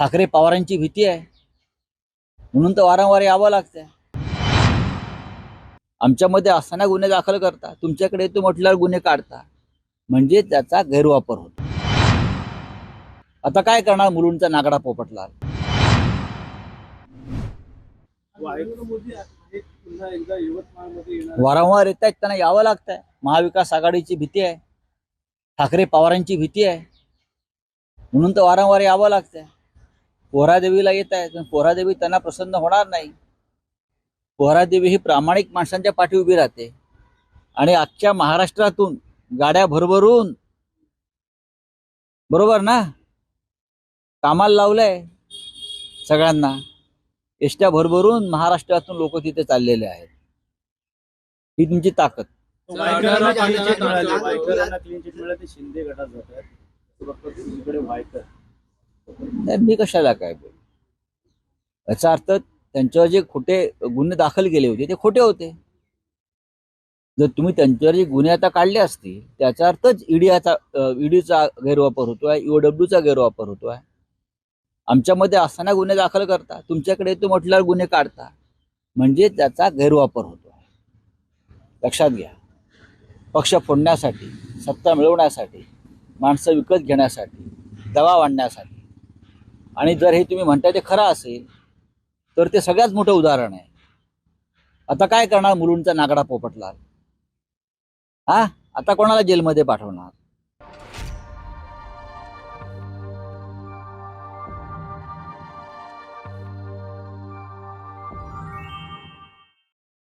ठाकरे पवारांची भीती आहे. म्हणून तर वारंवार यावं लागतंय. आमच्यामध्ये असताना गुन्हे दाखल करता. तुमच्याकडे येतो म्हटल्यावर गुन्हे काढता. म्हणजे त्याचा गैरवापर होतो. आता काय करणार मुलूंचा नागडा पोपटला वारंवार येत आहेत त्यांना यावं लागतंय. महाविकास आघाडीची भीती आहे. ठाकरे पवारांची भीती आहे. म्हणून तर वारंवार यावं लागतंय. पोहरादेवीला येत आहे. पण पोहरादेवी त्यांना प्रसन्न होणार नाही. पोहरादेवी ही प्रामाणिक माणसांच्या पाठी उभी राहते. आणि आजच्या महाराष्ट्रातून गाड्या भरभरून बरोबर ना? कामाला लावलंय सगळ्यांना. एसट्या भरभरून महाराष्ट्रातून लोक तिथे चाललेले आहेत. ही तुमची ताकद. शिंदे गटात जातात. तर मी कशाला काय बोल? याचा अर्थ त्यांच्यावर जे खोटे गुन्हे दाखल केले होते ते खोटे होते. जर तुम्ही त्यांच्यावर जे गुन्हे आता काढले असतील त्याचा अर्थच ईडीचा ईडीचा गैरवापर होतोय ईओडब्ल्यूचा गैरवापर होतोय. आमच्यामध्ये असताना गुन्हे दाखल करता तुमच्याकडे तो म्हटल्यावर गुन्हे काढता. म्हणजे त्याचा गैरवापर होतो लक्षात घ्या. पक्ष फोडण्यासाठी सत्ता मिळवण्यासाठी माणसं विकत घेण्यासाठी दबाव आणण्यासाठी आणि जर हे तुम्ही म्हणताय ते खरं असेल तर ते सगळ्यात मोठं उदाहरण आहे. आता काय करणार मुलूंचा नागडा पोपटला हा? आता कोणाला जेलमध्ये पाठवणार?